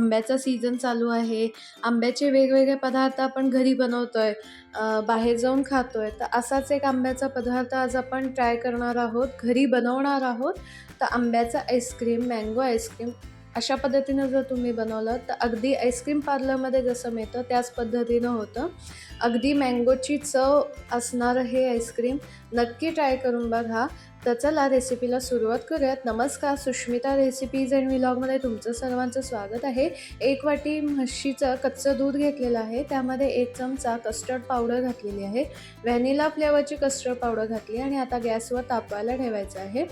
आंब्याचा सीझन चालू आहे. आंब्याचे वेगवेगळे पदार्थ आपण घरी बनवतो आहे बाहेर जाऊन खातो आहे तर असाच एक आंब्याचा पदार्थ आज आपण ट्राय करणार आहोत घरी बनवणार आहोत. तर आंब्याचा आईस्क्रीम मँगो आईस्क्रीम अशा पद्धतीनं जर तुम्ही बनवलं तर अगदी आईस्क्रीम पार्लरमध्ये जसं मिळतं त्याच पद्धतीनं होतं. अगदी मँगोची चव असणारं हे आईस्क्रीम. नक्की ट्राय करून बघा. तर चला रेसिपीला सुरुवात करूयात. नमस्कार सुष्मिता रेसिपीज अँड व्लॉगमध्ये तुमचं सर्वांचं स्वागत आहे. एक वाटी म्हशीचं कच्चं दूध घेतलेलं आहे. त्यामध्ये एक चमचा कस्टर्ड पावडर घातलेली आहे. व्हॅनिला फ्लेवरची कस्टर्ड पावडर घातली आणि आता गॅसवर तापवायला ठेवायचं आहे.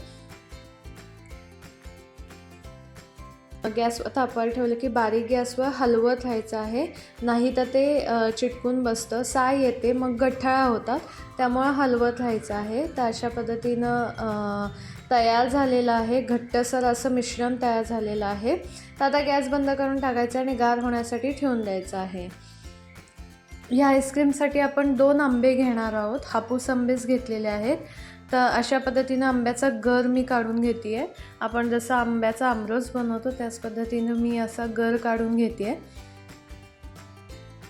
गॅस तापवायला ठेवलं की बारीक गॅसवर हलवत राहायचं आहे. नाही तर ते चिटकून बसतं. साय येते मग गठ्ठाळा होतात. त्यामुळं हलवत राहायचं आहे. तर अशा पद्धतीनं तयार झालेलं आहे. घट्टसर असं मिश्रण तयार झालेलं आहे. तर आता गॅस बंद करून टाकायचं आणि गार होण्यासाठी ठेवून द्यायचं आहे. या आईस्क्रीमसाठी आपण दोन आंबे घेणार आहोत. हापूस आंबेच घेतलेले आहेत. तर अशा पद्धतीनं आंब्याचा गर मी काढून घेते आहे आपण जसं आंब्याचा आमरस बनवतो त्याच पद्धतीनं मी असा गर काढून घेते आहे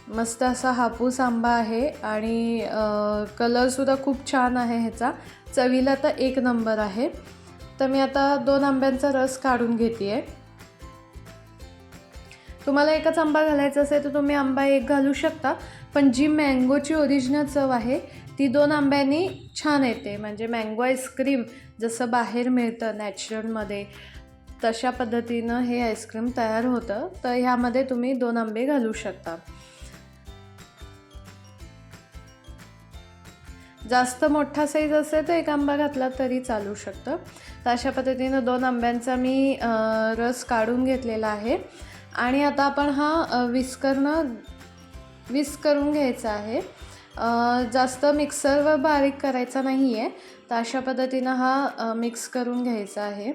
मस्त असा हापूस आंबा आहे आणि कलरसुद्धा खूप छान आहे ह्याचा. चवीला तर एक नंबर आहे. तर मी आता दोन आंब्यांचा रस काढून घेते आहे तुम्हाला एकच आंबा घालायचा असेल तर तुम्ही आंबा एक घालू शकता. पण जी मँगोची ओरिजिनल चव आहे ती दोन आंब्यांनी छान येते. म्हणजे मँगो आईस्क्रीम जसं बाहेर मिळतं नॅचरलमध्ये तशा पद्धतीनं हे आईस्क्रीम तयार होतं. तर ह्यामध्ये तुम्ही दोन आंबे घालू शकता. जास्त मोठा साईज असेल तर एक आंबा घातला तरी चालू शकतं. तर अशा पद्धतीनं दोन आंब्यांचा मी रस काढून घेतलेला आहे. आणि आता आपण हा अ, विस्करणं विस्क करून घ्यायचा आहे. जास्त मिक्सरवर बारीक करायचा नाही आहे तर अशा पद्धतीनं हा मिक्स करून घ्यायचा आहे.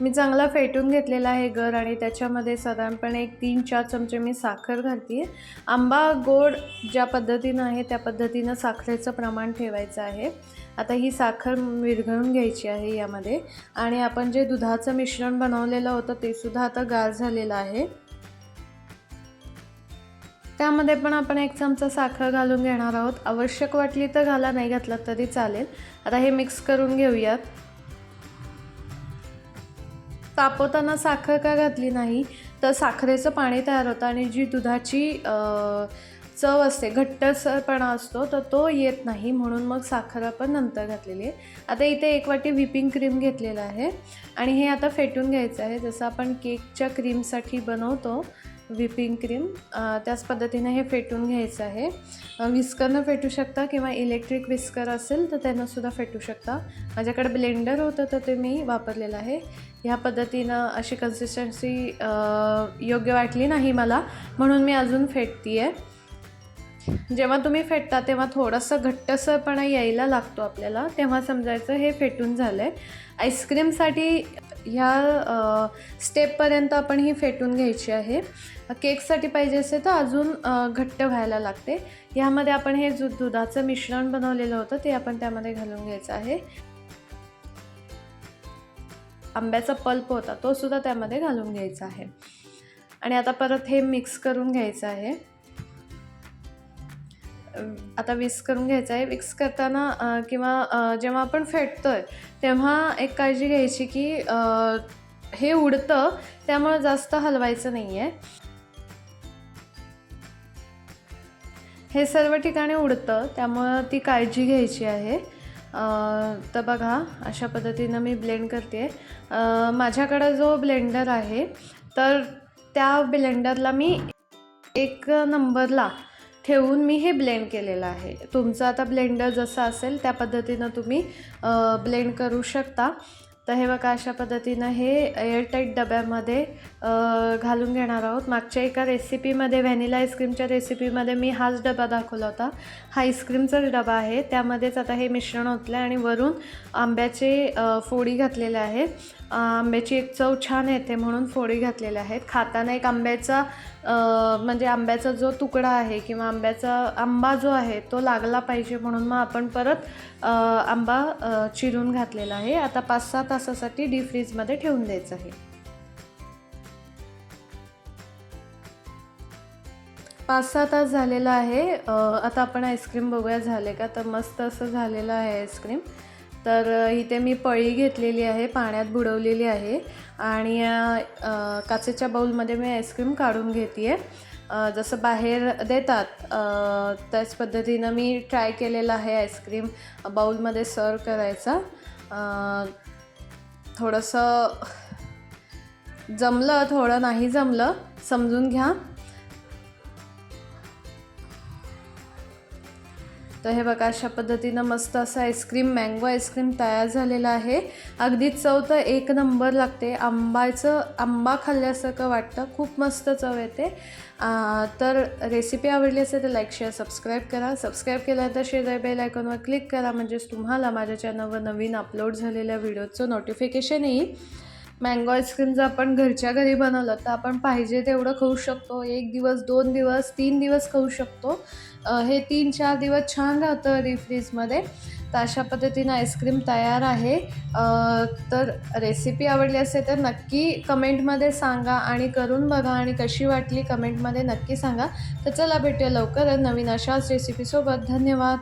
मी चांगला फेटून घेतलेला आहे गर आणि त्याच्यामध्ये साधारणपणे एक तीन चार चमचे मी साखर घालते आंबा गोड ज्या पद्धतीनं आहे त्या पद्धतीनं साखरेचं प्रमाण ठेवायचं आहे. आता ही साखर विरघळून घ्यायची आहे यामध्ये. आणि आपण जे दुधाचं मिश्रण बनवलेलं होतं ते सुद्धा आता गार झालेलं आहे. त्यामध्ये पण आपण एक चमचा साखर घालून घेणार आहोत. आवश्यक वाटली तर घाला नाही घातला तरी चालेल. आता हे मिक्स करून घेऊयात. तापवताना साखर का घातली नाही? तर साखरेचं पाणी तयार होतं आणि जी दुधाची चव असते घट्टसरपणा असतो तर तो येत नाही. म्हणून मग साखर आपण नंतर घातलेली आहे. आता इथे एक वाटी व्हिपिंग क्रीम घेतलेलं आहे. आणि हे आता फेटून घ्यायचं आहे. जसं आपण केकच्या क्रीमसाठी बनवतो व्हिपिंग क्रीम. त्याच पद्धतीने हे फेटून घ्यायचं आहे. विस्करनं फेटू शकता किंवा इलेक्ट्रिक विस्कर असेल तर त्यांनासुद्धा फेटू शकता. माझ्याकडे ब्लेंडर होतं तर ते मी वापरलेलं आहे. ह्या पद्धतीनं अशी कन्सिस्टन्सी योग्य वाटली नाही मला. म्हणून मी अजून फेटती आहे जेव्हा तुम्ही फेटता तेव्हा थोडंसं घट्टसरपणा यायला लागतो आपल्याला. तेव्हा समजायचं हे फेटून झालं आहे आईस्क्रीमसाठी ह्या स्टेपपर्यंत आपण ही फेटून घ्यायची आहे. केकसाठी पाहिजे असेल तर अजून घट्ट व्हायला लागते. ह्यामध्ये आपण हे जु दुधाचं मिश्रण बनवलेलं होतं ते आपण त्यामध्ये घालून घ्यायचं आहे. आंब्याचा पल्प होता तो सुद्धा त्यामध्ये घालून घ्यायचा आहे. आणि आता परत हे मिक्स करून घ्यायचं आहे. आता विक्स करून घ्यायचं आहे. विक्स करताना किंवा जेव्हा आपण फेटतो आहे तेव्हा एक काळजी घ्यायची की हे उडतं त्यामुळे जास्त हलवायचं नाही आहे हे सर्व ठिकाणी उडतं त्यामुळं ती काळजी घ्यायची आहे. तर बघा अशा पद्धतीनं मी ब्लेंड करते. माझ्याकडं जो ब्लेंडर आहे तर त्या ब्लेंडरला मी एक नंबरला ठेवून मी हे ब्लेंड केलेलं आहे. तुमचं आता ब्लेंडर जसं असेल त्या पद्धतीनं तुम्ही ब्लेंड करू शकता. तर हे बघा अशा पद्धतीनं हे एअरटाईट डब्यामध्ये घालून घेणार आहोत. मागच्या एका रेसिपीमध्ये व्हॅनिला आईस्क्रीमच्या रेसिपीमध्ये मी हाच डबा दाखवला होता. हा आईस्क्रीमचाच डबा आहे. त्यामध्येच आता हे मिश्रण ओतलं आणि वरून आंब्याचे फोडी घातलेले आहेत आंब्याची एक चव छान येते म्हणून फोडी घातलेल्या आहेत. खाताना एक आंब्याचा म्हणजे आंब्याचा जो तुकडा आहे किंवा आंब्याचा आंबा जो आहे तो लागला पाहिजे म्हणून मग आपण परत आंबा चिरून घातलेला आहे. आता पाच सहा तासासाठी डीप फ्रीजमध्ये ठेवून द्यायचं आहे. पाच सहा तास झालेला आहे. आता आपण आईस्क्रीम बघूया झाले का? तर मस्त असं झालेलं आहे आईस्क्रीम तर इथे मी पळी घेतलेली आहे पाण्यात बुडवलेली आहे आणि काचेच्या बाऊलमध्ये मी आईस्क्रीम काढून घेते आहे जसं बाहेर देतात त्याच पद्धतीनं मी ट्राय केलेलं आहे आईस्क्रीम बाऊलमध्ये सर्व करायचा. थोडंसं जमलं थोडं नाही जमलं समजून घ्या. तर हे बघा अशा पद्धतीनं मस्त असं आईस्क्रीम मँगो आईस्क्रीम तयार झालेलं आहे. अगदी चव तर एक नंबर लागते. आंबाचं आंबा खाल्ल्यासारखं वाटतं. खूप मस्त चव येते. तर रेसिपी आवडली असेल तर लाईक शेअर सबस्क्राईब करा. सबस्क्राईब केल्यानंतर शेजारी बेल आयकॉनवर क्लिक करा. म्हणजेच तुम्हाला माझ्या चॅनलवर नवीन अपलोड झालेल्या व्हिडिओचं नोटिफिकेशन येईल. मँगो आईस्क्रीम जर आपण घरच्या घरी बनवलं तर आपण पाहिजे तेवढं खाऊ शकतो. एक दिवस दोन दिवस तीन दिवस खाऊ शकतो. हे तीन चार दिवस छान राहतं रिफ्रीजमध्ये तर अशा पद्धतीनं आईस्क्रीम तयार आहे. तर रेसिपी आवडली असेल तर नक्की कमेंटमध्ये सांगा आणि करून बघा आणि कशी वाटली कमेंटमध्ये नक्की सांगा. तर चला भेटूया लवकरच नवीन अशाच रेसिपीसोबत धन्यवाद.